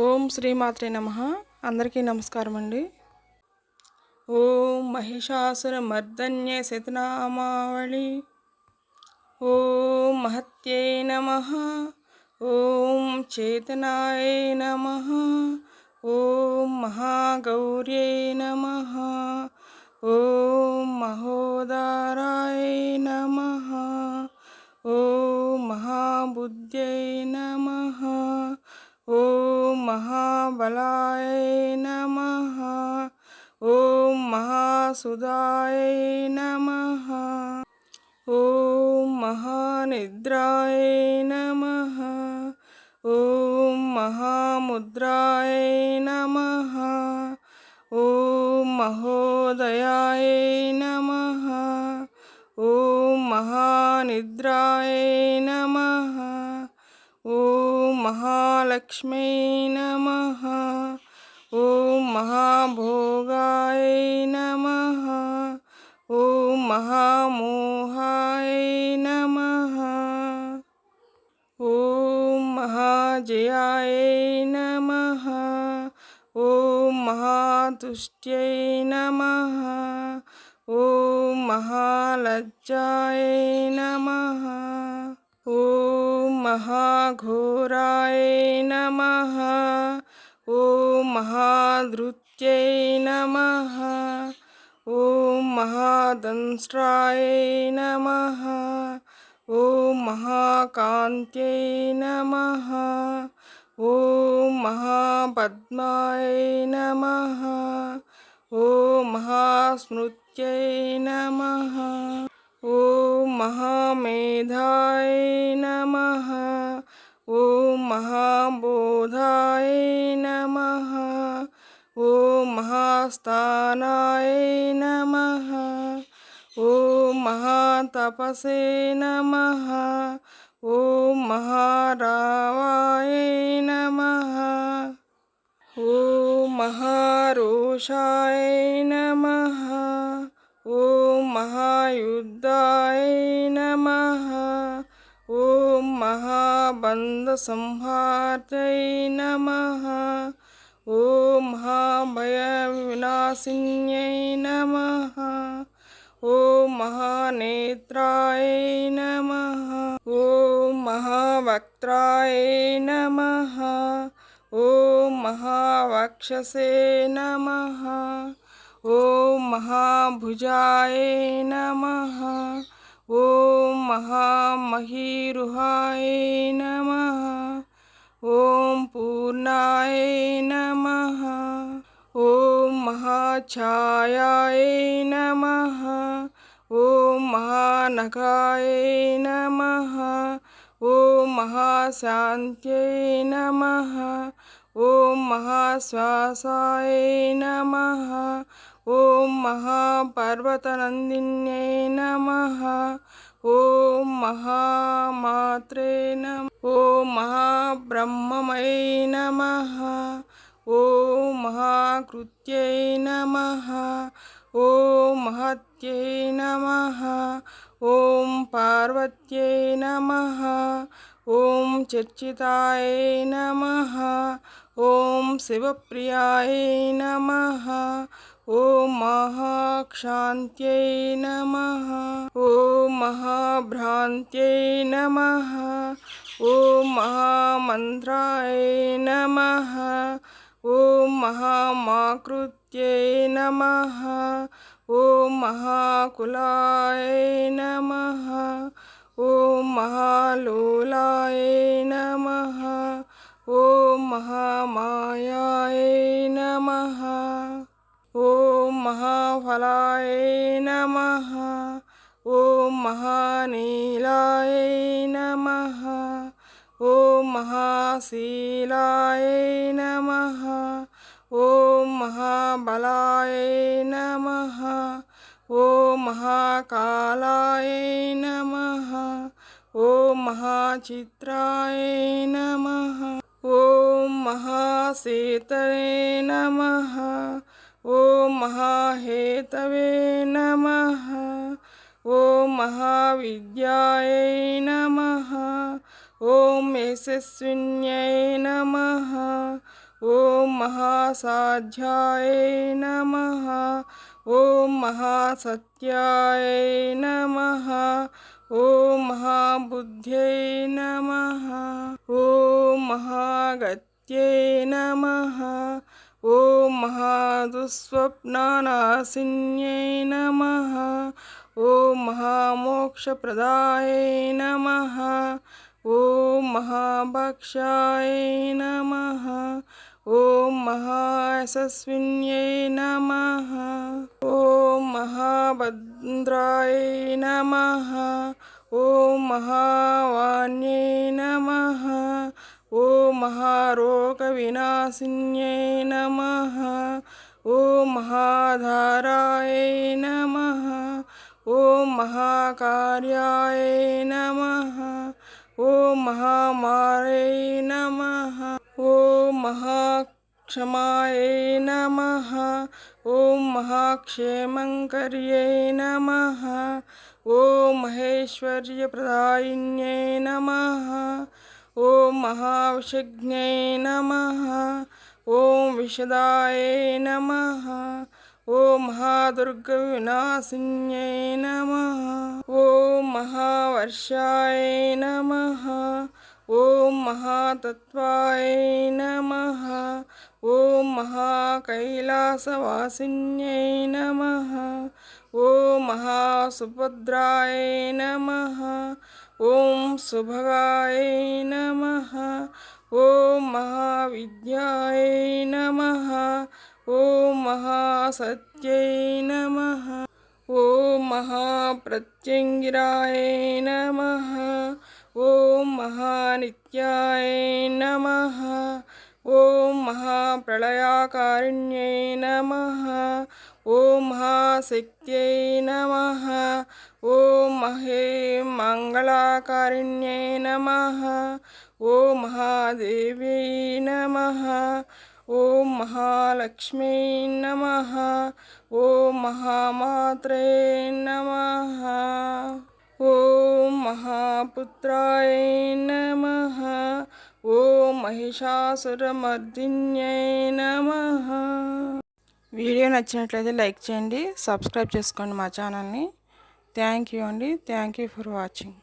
ఓం శ్రీమాత్రే నమ. అందరికీ నమస్కారం అండి ఓం మహిషాసుర మర్దన్య శతనామావళి ఓం మహత్యై నమ. ఓం చేతనాయ నమ. ఓం మహాగౌర్యై నమ. ఓం మహోదారాయ నమ. ఓం మహాబుద్ధ్యై నమ. మహాబలాయ నమ ఓం మహాసుదాయ నమ ఓం మహానిద్రాయ నమ ఓం మహాముద్రాయ నమ ఓం మహోదయాయ నమ ఓం మహానిద్రాయ నమ महालक्ष्म्यै नमः। ॐ महाभोगाय नमः। ॐ महामोहाय नमः। ॐ महाजयाय नमः। ॐ महातुष्ट्यै नमः। ॐ महालज्जाय नमः। महाघोराय नम। ओ महाधृत्यै नम। ओ महादंष्ट्राय नम। ओ महाकांत नम। ओ महापद्माय नम। ॐ महास्मृत्यै नमः। ॐ महामेधाय नमः। ॐ महाबोधाय नमः। ॐ महास्थानाय नमः। ॐ महातपसे नमः। ॐ महारावाय नमः। ॐ महारोषाय नमः। ॐ महायुद्ध बन्धसंहार्यै नमः। ॐ महाभयविनाशिन्यै नमः। ॐ महानेत्राय नमः। ॐ महावक्त्राय नम। ॐ महावक्षसे नम। ॐ महाभुजाय नमः। ॐ మహామహీరుహాయ నమ. ఓం పూర్ణాయ నమ. ఓం మహాఛాయాయ నమ. ఓం మహానగాయ నమ. ఓం మహాశాంత్యై నమ. ఓం మహాశ్వాసాయ నమ. ఓం మహాపర్వతనందిన్యై నమ. ఓం మహామాత్రే నమ ఓం మహాబ్రహ్మమై నమ ఓం మహాకృత్యై నమ ఓం మహత్యై నమ ఓం పార్వత్యై నమ ఓం చర్చితాయ నమ ఓం శివప్రియాయ నమ ॐ महाक्षान्त्यै नमः। ॐ महाभ्रान्त्यै नमः। ॐ महामन्त्राय नमः। ॐ महामाकृत्यै नमः। ॐ महाकुलाय नमः। ॐ महालोलाय नमः। ॐ महामायाय नमः। ॐ महाफलाय नमः। ॐ महानीलाय नमः। ॐ महाशीलाय नमः। ॐ महाबलाय नमः। ॐ महाकालाय नमः। ॐ महाचित्राय नमः। ॐ महासीतलये नमः। ఓం మహాహేతవే నమ. ఓం మహావిద్యాయ నమ. ఓం యశస్విన్యై నమ. ఓం మహాసాధ్యాయ నమ. ఓం మహాసత్యాయ నమ. ఓం మహాబుద్ధ్యై నమ. ఓం మహాగత్యై నమ. ॐ महादुःस्वप्नानासिन्यै नमः। ॐ महामोक्षप्रदाय नमः। ॐ महाभक्षाय नमः। ॐ महायशस्विन्यै नमः। ॐ महाभद्राय नमः। ॐ महावाण्यै नमः ॐ महारोगविनाशिन्यै नमः। ॐ महाधाराय नमः। ॐ महाकार्याय नमः। ॐ महामारे नमः। ॐ महाक्षमाय नमः। ॐ महाक्षेमङ्कर्यै नमः। ॐ महेश्वर्यप्रदायिन्यै नमः। ఓం మహావిషజ్ఞై నమ. ఓం విషదాయ నమ. ఓం మహాదుర్గ వినాశిన్యై నమ. ఓం మహావర్షాయ నమ. ఓం మహాతత్వాయ నమ. ఓం మహాకైలాసవాసిన్యై నమ. ఓం మహాసుభద్రాయ నమ ఓం సుభగాయ నమ ఓం మహావిద్యాయ నమ ఓం మహాసత్యై నమ ఓం మహాప్రత్యంగిరాయ నమ ఓం మహానిత్యాయ నమ ఓం మహాప్రళయాకారిణ్యై నమ ఓం హా శక్త్యై నమ. ఓం మహే మంగళాకారిణ్యై నమ. ఓం మహాదేవ్యై నమ. ఓం మహాలక్ష్మీ నమ. ఓం మహామాత్రే నమ. ఓం మహాపుత్రాయ నమ. ఓం महिषासुरमर्दिन्यै नमः వీడియో నచ్చినట్లయితే లైక్ చేయండి సబ్స్క్రైబ్ చేసుకోండి మా ఛానల్ని. థ్యాంక్ యూ అండి. Thank you for watching.